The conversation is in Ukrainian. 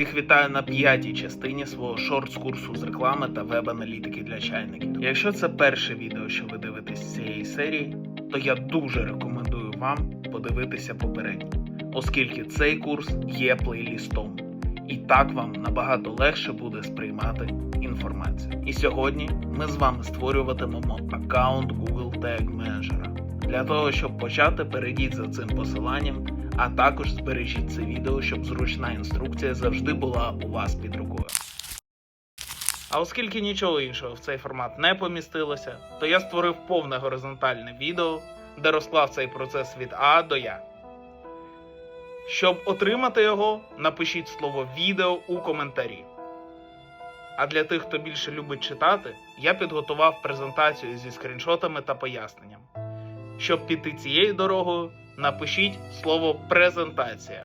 Всіх вітаю на п'ятій частині свого шортс-курсу з реклами та веб-аналітики для чайників. Якщо це перше відео, що ви дивитесь з цієї серії, то я дуже рекомендую вам подивитися попереднє, оскільки цей курс є плейлістом, і так вам набагато легше буде сприймати інформацію. І сьогодні ми з вами створюватимемо аккаунт Google Tag Manager. Для того, щоб почати, перейдіть за цим посиланням, а також збережіть це відео, щоб зручна інструкція завжди була у вас під рукою. А оскільки нічого іншого в цей формат не помістилося, то я створив повне горизонтальне відео, де розклав цей процес від А до Я. Щоб отримати його, напишіть слово відео у коментарі. А для тих, хто більше любить читати, я підготував презентацію зі скріншотами та поясненням. Щоб піти цією дорогою, напишіть слово презентація